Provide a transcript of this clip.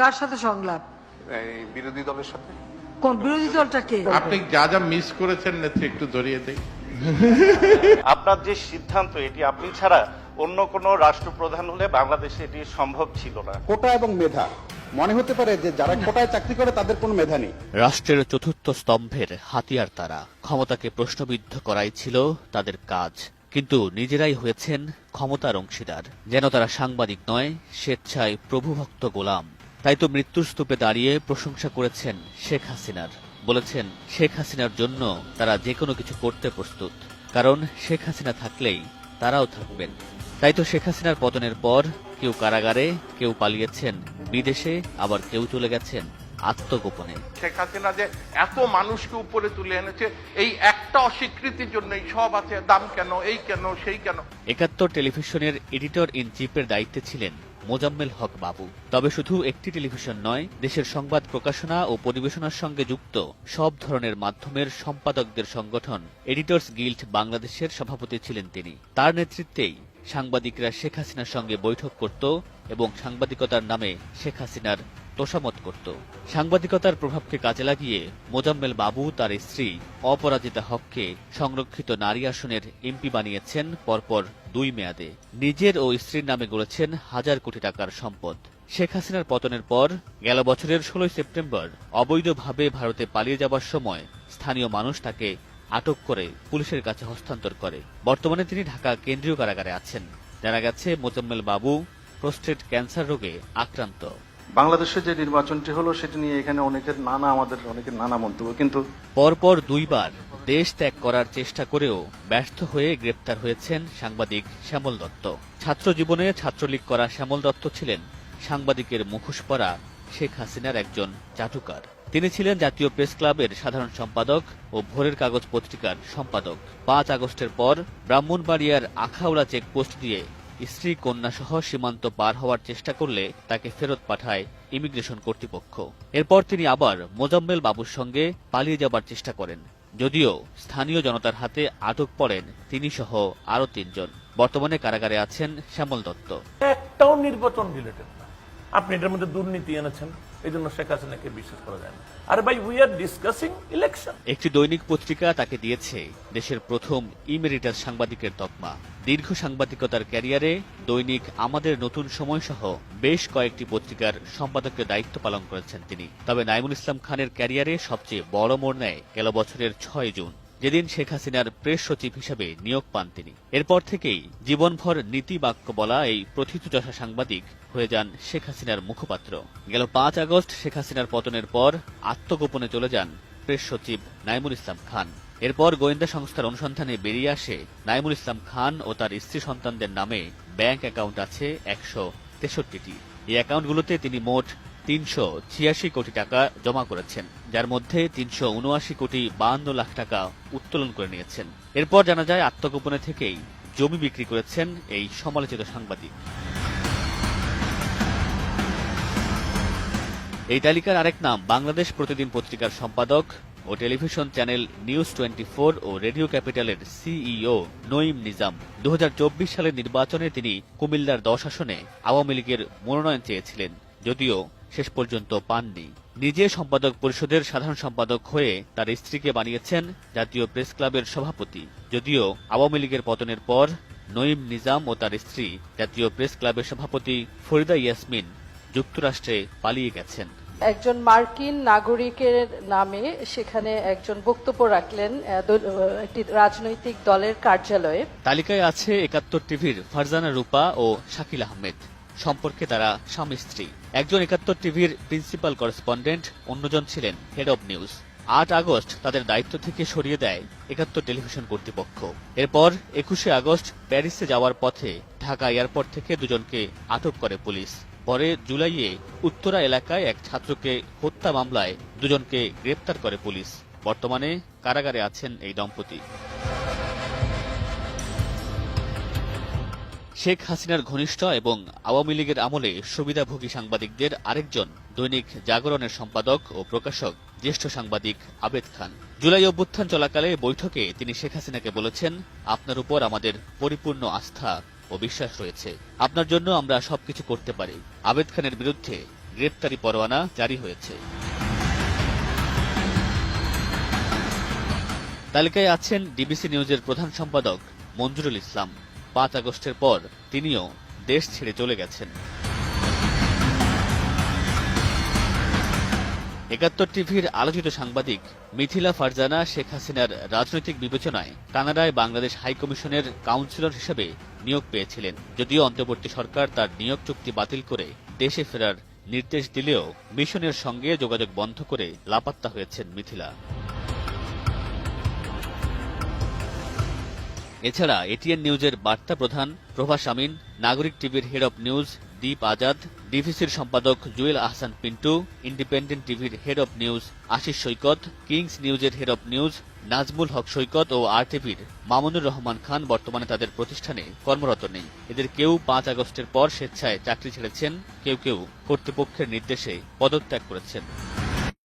কার সাথে সংলাপ? এই বিরোধী দলের সাথে। কোন বিরোধী দলটা কে? আপনি যা যা মিস করেছেন নেত্রী একটু ধরিয়ে দেই। আপনার যে সিদ্ধান্ত এটি আপনি ছাড়া অন্য কোন রাষ্ট্রপ্রধান হলে বাংলাদেশে এটি সম্ভব ছিল না। কোটা এবং মেধা। মনে হতে পারে যে যারা কোটায় চাকরি করে তাদের কোনো মেধা নেই। রাষ্ট্রের চতুর্থ স্তম্ভের হাতিয়ার তারা। ক্ষমতাকে প্রশ্নবিদ্ধ করাই ছিল তাদের কাজ। কিন্তু নিজেরাই হয়েছেন ক্ষমতার অংশীদার। যেন তারা সাংবাদিক নয় স্বেচ্ছায় প্রভুভক্ত গোলাম। তাই তো মৃত্যুর স্তূপে দাঁড়িয়ে প্রশংসা করেছেন শেখ হাসিনার। বলেছেন শেখ হাসিনার জন্য তারা যে কোনো কিছু করতে প্রস্তুত। কারণ শেখ হাসিনা থাকলেই তারাও থাকবেন। তাই তো শেখ হাসিনার পতনের পর কেউ কারাগারে কেউ পালিয়েছেন বিদেশে আবার কেউ চলে গেছেন আত্মগোপনে। শেখ হাসিনা যে এত মানুষকে উপরে তুলে এনেছে এই একটা অস্বীকৃতির জন্যই সব আছে দাম কেন এই কেন সেই কেন। একাত্তর টেলিভিশনের এডিটর ইন চিফের দায়িত্বে ছিলেন মোজাম্মেল হক বাবু। তবে শুধু একটি টেলিভিশন নয়, দেশের সংবাদ প্রকাশনা ও পরিবেশনার সঙ্গে যুক্ত সব ধরনের মাধ্যমের সম্পাদকদের সংগঠন, এডিটর্স গিল্ড বাংলাদেশের সভাপতি ছিলেন তিনি। তার নেতৃত্বেই সাংবাদিকরা শেখ হাসিনার সঙ্গে বৈঠক করত এবং সাংবাদিকতার নামে শেখ হাসিনার তোষামত করত। সাংবাদিকতার প্রভাবকে কাজে লাগিয়ে মোজাম্মেল বাবু তার স্ত্রী অপরাজিতা হককে সংরক্ষিত নারী আসনের এমপি বানিয়েছেন পরপর দুই মেয়াদে। নিজের ও স্ত্রীর নামে গড়েছেন হাজার কোটি টাকার সম্পদ। শেখ হাসিনার পতনের পর গেল বছরের ষোলোই সেপ্টেম্বর অবৈধভাবে ভারতে পালিয়ে যাবার সময় স্থানীয় মানুষ তাকে আটক করে পুলিশের কাছে হস্তান্তর করে। বর্তমানে তিনি ঢাকা কেন্দ্রীয় কারাগারে আছেন। জানা গেছে, মোজাম্মেল বাবু প্রোস্টেট ক্যান্সার রোগে আক্রান্ত। বাংলাদেশে যে নির্বাচনটি হলো, সেটি নিয়ে এখানে অনেকের নানা আমাদের, অনেকের নানা মন্তব্য। কিন্তু পরপর দুইবার দেশ ত্যাগ করার চেষ্টা করেও ব্যর্থ হয়ে গ্রেপ্তার হয়েছেন সাংবাদিক শ্যামল দত্ত। ছাত্র জীবনে ছাত্রলীগ করা শ্যামল দত্ত ছিলেন সাংবাদিকের মুখোশ পরা শেখ হাসিনার একজন চাটুকার তিনি ছিলেন জাতীয় প্রেস ক্লাবের সাধারণ সম্পাদক ও ভোরের কাগজ পত্রিকার সম্পাদক। পাঁচ আগস্টের পর ব্রাহ্মণবাড়িয়ার আখাউড়া চেকপোস্ট দিয়ে স্ত্রী কন্যাসহ সীমান্ত পার হওয়ার চেষ্টা করলে তাকে ফেরত পাঠায় ইমিগ্রেশন কর্তৃপক্ষ। এরপর তিনি আবার মোজাম্মেল বাবুর সঙ্গে পালিয়ে যাবার চেষ্টা করেন। যদিও স্থানীয় জনতার হাতে আটক পড়েন তিনি সহ আরও তিনজন। বর্তমানে কারাগারে আছেন শ্যামল দত্ত। একটাও নির্বাচন রিলেটেড আপনি এটার মধ্যে দুর্নীতি এনেছেন এই জন্য শেখ হাসিনাকে বিশ্বাস করা যায় না। আরে ভাই উই আর ডিসকাসিং ইলেকশন একটি দৈনিক পত্রিকা তাকে দিয়েছে দেশের প্রথম ইমেরিটাস সাংবাদিকের তকমা। দীর্ঘ সাংবাদিকতার ক্যারিয়ারে দৈনিক আমাদের নতুন সময় সহ বেশ কয়েকটি পত্রিকার সম্পাদকের দায়িত্ব পালন করেছেন তিনি। তবে নাইমুল ইসলাম খানের ক্যারিয়ারে সবচেয়ে বড় মোড় নেয় গেল বছরের ছয় জুন। যেদিন শেখ হাসিনার প্রেস সচিব হিসেবে নিয়োগ পান তিনি। এরপর থেকেই জীবনভর নীতি বাক্য বলা এই প্রথিতযশা সাংবাদিক হয়ে যান শেখ হাসিনার মুখপাত্র। গেল পাঁচ আগস্ট শেখ হাসিনার পতনের পর আত্মগোপনে চলে যান প্রেস সচিব নাইমুল ইসলাম খান। এরপর গোয়েন্দা সংস্থার অনুসন্ধানে বেরিয়ে আসে নাইমুল ইসলাম খান ও তার স্ত্রী সন্তানদের নামে ব্যাংক অ্যাকাউন্ট আছে একশো তেষট্টিটি। এই অ্যাকাউন্টগুলোতে তিনি মোট তিনশো ছিয়াশি কোটি টাকা জমা করেছেন, যার মধ্যে তিনশো উনআশি কোটি বাহান্ন লাখ টাকা উত্তোলন করে নিয়েছেন। এরপর জানা যায়, আত্মগোপনে থেকেই জমি বিক্রি করেছেন এই সমালোচিত সাংবাদিক। এই তালিকার আরেক নাম, বাংলাদেশ প্রতিদিন পত্রিকার সম্পাদক ও টেলিভিশন চ্যানেল নিউজ টোয়েন্টি ও রেডিও ক্যাপিটালের সিইও নঈম নিজাম দু হাজার চব্বিশ সালের নির্বাচনে তিনি কুমিল্লার দশ আসনে আওয়ামী লীগের মনোনয়ন চেয়েছিলেন, যদিও শেষ পর্যন্ত পাননি। নিজে সম্পাদক পরিষদের সাধারণ সম্পাদক হয়ে তার স্ত্রীকে বানিয়েছেন জাতীয় প্রেস ক্লাবের সভাপতি। যদিও আওয়ামী লীগের পতনের পর নঈম নিজাম ও তার স্ত্রী জাতীয় প্রেস ক্লাবের সভাপতি ফরিদা ইয়াসমিন যুক্তরাষ্ট্রে পালিয়ে গেছেন। একজন মার্কিন নাগরিকের নামে সেখানে একজন বক্তব্য রাখলেন একটি রাজনৈতিক দলের কার্যালয়ে। তালিকায় আছে একাত্তর টিভির ফারজানা রূপা ও শাকিল আহমেদ। সম্পর্কে তারা স্বামী স্ত্রী। একজন একাত্তর টিভির প্রিন্সিপাল করেসপন্ডেন্ট, অন্যজন ছিলেন হেড অব নিউজ। আট আগস্ট তাদের দায়িত্ব থেকে সরিয়ে দেয় একাত্তর টেলিভিশন কর্তৃপক্ষ। এরপর একুশে আগস্ট প্যারিসে যাওয়ার পথে ঢাকা এয়ারপোর্ট থেকে দুজনকে আটক করে পুলিশ। পরে জুলাইয়ে উত্তরা এলাকায় এক ছাত্রকে হত্যা মামলায় দুজনকে গ্রেপ্তার করে পুলিশ। বর্তমানে কারাগারে আছেন এই দম্পতি। শেখ হাসিনার ঘনিষ্ঠ এবং আওয়ামী লীগের আমলে সুবিধাভোগী সাংবাদিকদের আরেকজন দৈনিক জাগরণের সম্পাদক ও প্রকাশক, জ্যেষ্ঠ সাংবাদিক আবেদ খান। জুলাই অভ্যুত্থান চলাকালে বৈঠকে তিনি শেখ হাসিনাকে বলেছেন, আপনার উপর আমাদের পরিপূর্ণ আস্থা ও বিশ্বাস রয়েছে। আপনার জন্য আমরা সবকিছু করতে পারি। আবেদ খানের বিরুদ্ধে গ্রেপ্তারি পরোয়ানা জারি হয়েছে। তালিকায় আছেন ডিবিসি নিউজের প্রধান সম্পাদক মঞ্জুরুল ইসলাম। পাঁচ আগস্টের পর তিনিও দেশ ছেড়ে চলে গেছেন। একাত্তর টিভির আলোচিত সাংবাদিক মিথিলা ফারজানা শেখ হাসিনার রাজনৈতিক বিবেচনায় কানাডায় বাংলাদেশ হাইকমিশনের কাউন্সিলর হিসেবে নিয়োগ পেয়েছিলেন। যদিও অন্তর্বর্তী সরকার তার নিয়োগ চুক্তি বাতিল করে দেশে ফেরার নির্দেশ দিলেও মিশনের সঙ্গে যোগাযোগ বন্ধ করে লাপাত্তা হয়েছেন মিথিলা। এছাড়া এটিএন নিউজের বার্তা প্রধান প্রভাস আমিন, নাগরিক টিভির head of news Deep Azad, ডিভিসির সম্পাদক জুয়েল আহসান পিন্টু, ইন্ডিপেন্ডেন্ট টিভির head of news Ashish Saikat, Kings নিউজের head of news Nazmul Haque Saikat O R টিভির মামুনুর রহমান খান বর্তমানে তাদের প্রতিষ্ঠানে কর্মরত নেই। এদের কেউ পাঁচ আগস্টের পর স্বেচ্ছায় চাকরি ছেড়েছেন, কেউ কেউ কর্তৃপক্ষের নির্দেশে পদত্যাগ করেছেন।